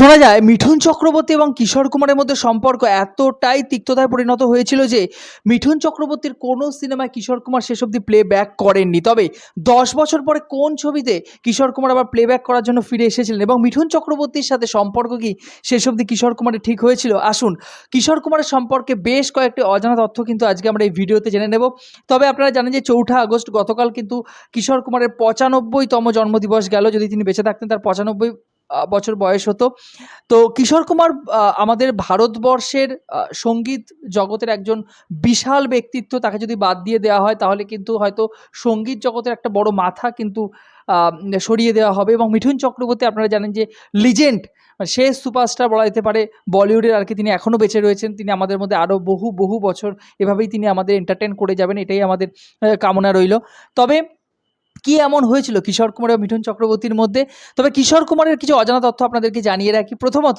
শোনা যায়, মিঠুন চক্রবর্তী এবং কিশোর কুমারের মধ্যে সম্পর্ক এতটাই তিক্ততায় পরিণত হয়েছিল যে, মিঠুন চক্রবর্তীর কোনো সিনেমায় কিশোর কুমার শেষ অবধি প্লে ব্যাক করেননি। তবে, দশ বছর পরে কোন ছবিতে কিশোর কুমার আবার প্লে ব্যাক করার জন্য ফিরে এসেছিলেন এবং মিঠুন চক্রবর্তীর সাথে সম্পর্ক কি শেষ অবধি কিশোর কুমারের ঠিক হয়েছিল? আসুন, কিশোর কুমারের সম্পর্কে বেশ কয়েকটি অজানা তথ্য কিন্তু আজকে আমরা এই ভিডিওতে জেনে নেব। তবে আপনারা জানেন যে, চৌঠা আগস্ট গতকাল কিন্তু কিশোর কুমারের পঁচানব্বইতম জন্মদিবস গেল। যদি তিনি বেঁচে থাকতেন, তার পঁচানব্বই বছর বয়স হতো। তো কিশোর কুমার আমাদের ভারতবর্ষের সংগীত জগতের একজন বিশাল ব্যক্তিত্ব, তাকে যদি বাদ দিয়ে দেওয়া হয়, তাহলে কিন্তু হয়তো সংগীত জগতের একটা বড় মাথা কিন্তু সরিয়ে দেওয়া হবে। এবং মিঠুন চক্রবর্তী, আপনারা জানেন যে লিজেন্ড শেষ সুপারস্টার বলা যেতে পারে, বলিউডের আর কি তিনি এখনও বেঁচে রয়েছেন। তিনি আমাদের মধ্যে আরও বহু বহু বছর এভাবেই তিনি আমাদের এন্টারটেন করে যাবেন, এটাই আমাদের কামনা রইল। তবে কি এমন হয়েছিল? কিশোর কুমার এবং মিঠুন চক্রবর্তীর মধ্যে? তবে কিশোর কুমারের কিছু অজানা তথ্য আপনাদেরকে জানিয়ে রাখি। প্রথমত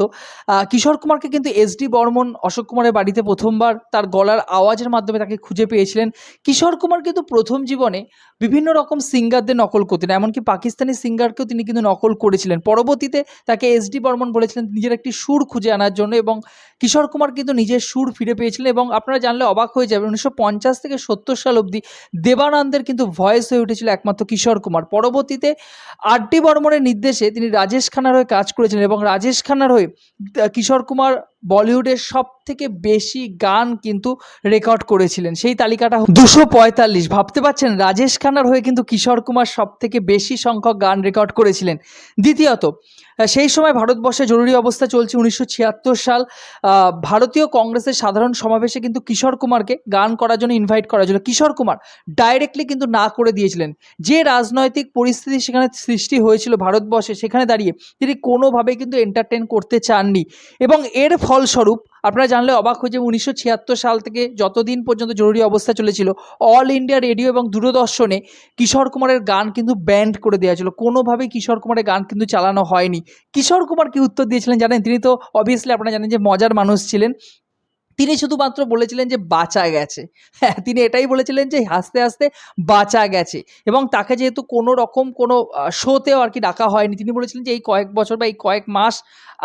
কিশোর কুমারকে কিন্তু এস ডি বর্মন অশোক কুমারের বাড়িতে প্রথমবার তার গলার আওয়াজের মাধ্যমে তাকে খুঁজে পেয়েছিলেন। কিশোর কুমার কিন্তু প্রথম জীবনে বিভিন্ন রকম সিঙ্গারদের নকল করতেন। এমনকি পাকিস্তানি সিঙ্গারকেও তিনি কিন্তু নকল করেছিলেন। পরবর্তীতে তাকে এস ডি বর্মন বলেছিলেন নিজের একটি সুর খুঁজে আনার জন্য এবং কিশোর কুমার কিন্তু নিজের সুর ফিরে পেয়েছিলেন এবং আপনারা জানলে অবাক হয়ে যাবেন, উনিশশো পঞ্চাশ থেকে সত্তর সাল অবধি দেবানন্দের কিন্তু ভয়েস হয়ে উঠেছিল একমাত্র কিশোর কুমার। পরবর্তীতে আর ডি বর্মনের নির্দেশে তিনি রাজেশ খান্নার হয়ে কাজ করেছেন এবং রাজেশ খান্নার হয়ে কিশোর কুমার বলিউডের সব থেকে বেশি গান কিন্তু রেকর্ড করেছিলেন। সেই তালিকাটা দুশো পঁয়তাল্লিশ। ভাবতে পারছেন? রাজেশ খান্নার হয়ে কিন্তু কিশোর কুমার সব থেকে বেশি সংখ্যক গান রেকর্ড করেছিলেন। দ্বিতীয়ত সেই সময় ভারতবর্ষে জরুরি অবস্থা চলছে উনিশশো ছিয়াত্তর সাল। ভারতীয় কংগ্রেসের সাধারণ সমাবেশে কিন্তু কিশোর কুমারকে গান করার জন্য ইনভাইট করা হয়েছিল কিশোর কুমার ডাইরেক্টলি কিন্তু না করে দিয়েছিলেন। যে রাজনৈতিক পরিস্থিতি সেখানে সৃষ্টি হয়েছিল ভারতবর্ষে, সেখানে দাঁড়িয়ে তিনি কোনোভাবেই কিন্তু এন্টারটেন করতে চাননি। এবং এর ফলস্বরূপ আপনারা জানলে অবাক হয়ে যে উনিশশো ছিয়াত্তর সাল থেকে যতদিন পর্যন্ত জরুরি অবস্থা চলেছিল অল ইন্ডিয়া রেডিও এবং দূরদর্শনে কিশোর কুমারের গান কিন্তু ব্যান্ড করে দেওয়া ছিল কোনোভাবেই কিশোর কুমারের গান কিন্তু চালানো হয়নি। কিশোর কুমার কি উত্তর দিয়েছিলেন জানেন? তিনি তো অবভিয়াসলি আপনারা জানেন যে মজার মানুষ ছিলেন। তিনি শুধুমাত্র বলেছিলেন যে বাঁচা গেছে। হ্যাঁ তিনি এটাই বলেছিলেন যে হাসতে হাসতে বাঁচা গেছে। এবং তাকে যেহেতু কোনো রকম কোনো শোতেও আর কি ডাকা হয়নি, তিনি বলেছিলেন যে এই কয়েক বছর বা এই কয়েক মাস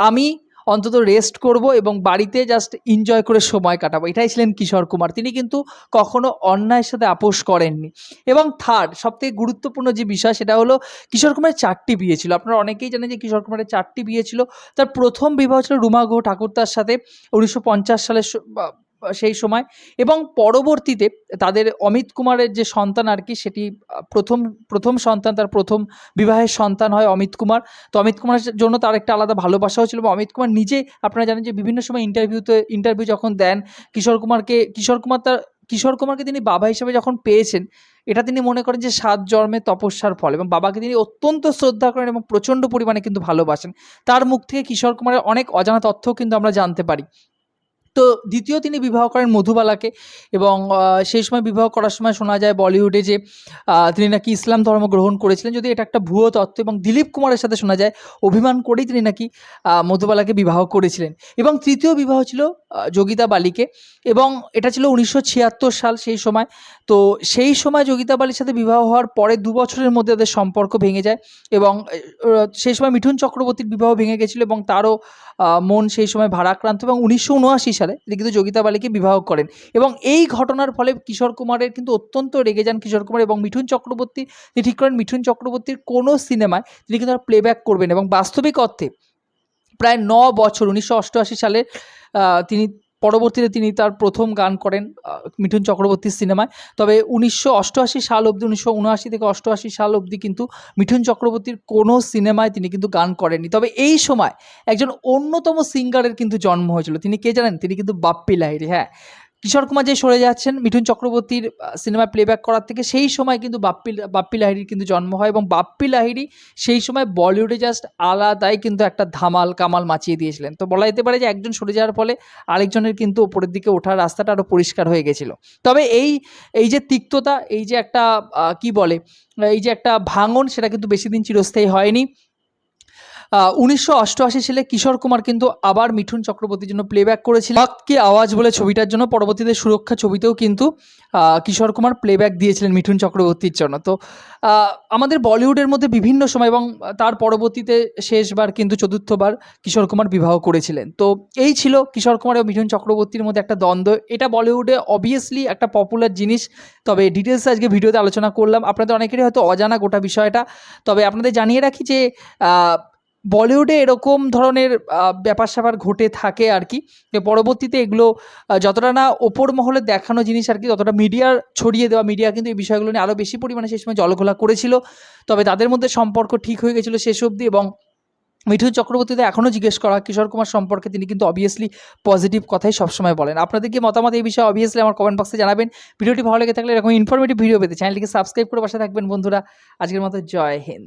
আমি অন্তত রেস্ট করব এবং বাড়িতে জাস্ট এনজয় করে সময় কাটাবো। এটাই ছিলেন কিশোর কুমার। তিনি কিন্তু কখনো অন্যায়ের সাথে আপোষ করেননি। এবং থার্ড সবথেকে গুরুত্বপূর্ণ যে বিষয়, সেটা হলো কিশোর কুমারের চারটি বিয়ে ছিল। আপনারা অনেকেই জানেন যে কিশোর কুমারের চারটি বিয়ে ছিল। তার প্রথম বিবাহ ছিল রুমা গুহ ঠাকুরদার সাথে। উনিশশো পঞ্চাশ সালের স- বা- বা সেই সময় এবং পরবর্তীতে তাদের অমিত কুমারের যে সন্তান আর কি, সেটি প্রথম প্রথম সন্তান, তার প্রথম বিবাহের সন্তান হয় অমিত কুমার। তো অমিত কুমারের জন্য তার একটা আলাদা ভালোবাসাও ছিল এবং অমিত কুমার নিজে, আপনারা জানেন যে বিভিন্ন সময় ইন্টারভিউতে ইন্টারভিউ যখন দেন, কিশোর কুমারকে, কিশোর কুমার তার, কিশোর কুমারকে তিনি বাবা হিসেবে যখন পেয়েছেন, এটা তিনি মনে করেন যে সাত জন্মে তপস্যার ফল এবং বাবাকে তিনি অত্যন্ত শ্রদ্ধা করেন এবং প্রচণ্ড পরিমাণে কিন্তু ভালোবাসেন। তার মুখ থেকে কিশোর কুমারের অনেক অজানা তথ্যও কিন্তু আমরা জানতে পারি। তো দ্বিতীয় তিনি বিবাহ করেন মধুবালাকে এবং সেই সময় বিবাহ করার সময় শোনা যায় বলিউডে যে তিনি নাকি ইসলাম ধর্ম গ্রহণ করেছিলেন। যদি এটা একটা ভুয়ো তত্ত্ব এবং দিলীপ কুমারের সাথে শোনা যায়, অভিমান করেই তিনি নাকি মধুবালাকে বিবাহ করেছিলেন। এবং তৃতীয় বিবাহ ছিল যোগিতা বালিকে এবং এটা ছিল উনিশশো ছিয়াত্তর সাল সেই সময়। তো সেই সময় যোগিতা বালির সাথে বিবাহ হওয়ার পরে দু বছরের মধ্যে তাদের সম্পর্ক ভেঙে যায় এবং সেই সময় মিঠুন চক্রবর্তীর বিবাহ ভেঙে গেছিল এবং তারও মন সেই সময় ভারাক্রান্ত এবং উনিশশো উনআশি সালে লিখিত যোগিতা বালিকে বিবাহ করেন। এবং এই ঘটনার ফলে কিশোর কুমারের কিন্তু অত্যন্ত রেগে যান কিশোর কুমার এবং মিঠুন চক্রবর্তী, তিনি ঠিক করেন মিঠুন চক্রবর্তীর কোনো সিনেমায় তিনি কিন্তু প্লেব্যাক করবেন এবং বাস্তবিক অর্থে প্রায় ন বছর, উনিশশো অষ্টআশি সালে তিনি পরবর্তীতে তিনি তার প্রথম গান করেন মিঠুন চক্রবর্তীর সিনেমায়। তবে উনিশশো অষ্টআশি সাল অবধি, উনিশশো উনআশি থেকে অষ্টআশি সাল অবধি কিন্তু মিঠুন চক্রবর্তীর কোনো সিনেমায় তিনি কিন্তু গান করেননি। তবে এই সময় একজন অন্যতম সিঙ্গারের কিন্তু জন্ম হয়েছিল। তিনি কে জানেন? তিনি কিন্তু বাপ্পি লাহিড়ি হ্যাঁ। কিশোর কুমার যে সরে যাচ্ছেন, মিঠুন চক্রবর্তীর সিনেমা প্লেব্যাক করার থেকে সেই সময় কিন্তু বাপ্পি বাপ্পি লাহিড়ির কিন্তু জন্ম হয় এবং বাপ্পি লাহিড়ি সেই সময় বলিউডে জাস্ট আলাদাই কিন্তু একটা ধামাল কামাল মাচিয়ে দিয়েছিলেন। তো বলা যেতে পারে যে একজন সরে যাওয়ার ফলে আরেকজনের কিন্তু ওপরের দিকে ওঠার রাস্তাটা আরও পরিষ্কার হয়ে গেছিল। তবে এই এই যে তিক্ততা, এই যে একটা কি বলে, এই যে একটা ভাঙন সেটা কিন্তু বেশি দিন চিরস্থায়ী হয়নি। উনিশশো অষ্টআশি সালে কিশোর কুমার কিন্তু আবার মিঠুন চক্রবর্তীর জন্য প্লেব্যাক করেছিলেন। বাক কি আওয়াজ বলে ছবিটার জন্য পরবর্তীতে সুরক্ষা ছবিতেও কিন্তু কিশোর কুমার প্লেব্যাক দিয়েছিলেন মিঠুন চক্রবর্তীর জন্য। তো আমাদের বলিউডের মধ্যে বিভিন্ন সময় এবং তার পরবর্তীতে শেষবার কিন্তু চতুর্থবার কিশোর কুমার বিবাহ করেছিলেন। তো, এই ছিল কিশোর কুমার এবং মিঠুন চক্রবর্তীর মধ্যে একটা দ্বন্দ্ব। এটা বলিউডে অবভিয়াসলি একটা পপুলার জিনিস। তবে ডিটেলস আজকে ভিডিওতে আলোচনা করলাম। আপনাদের অনেকেরই হয়তো অজানা গোটা বিষয়টা। তবে আপনাদের জানিয়ে রাখি যে বলিউডে এরকম ধরনের ব্যাপার স্যাপার ঘটে থাকে আর কি পরবর্তীতে এগুলো যতটা না ওপর মহলে দেখানো জিনিস আর কি ততটা মিডিয়ার ছড়িয়ে দেওয়া, মিডিয়া কিন্তু এই বিষয়গুলো নিয়ে আরও বেশি পরিমাণে সেই সময় জলঘোলা করেছিল। তবে তাদের মধ্যে সম্পর্ক ঠিক হয়ে গেছিল শেষ অবধি এবং মিঠুন চক্রবর্তীতে এখনও জিজ্ঞেস করা, কিশোর কুমার সম্পর্কে তিনি কিন্তু অবভিয়াসলি পজিটিভ কথাই সবসময় বলেন। আপনাদের কি মতামত এই বিষয়ে অবভিয়াসলি আমার কমেন্ট বক্সে জানাবেন। ভিডিওটি ভালো লেগে থাকলে এরকম ইনফরমেটিভ ভিডিও পেতে চ্যানেলটিকে সাবস্ক্রাইব করে পাশে থাকবেন বন্ধুরা। আজকের মতো জয় হিন্দ।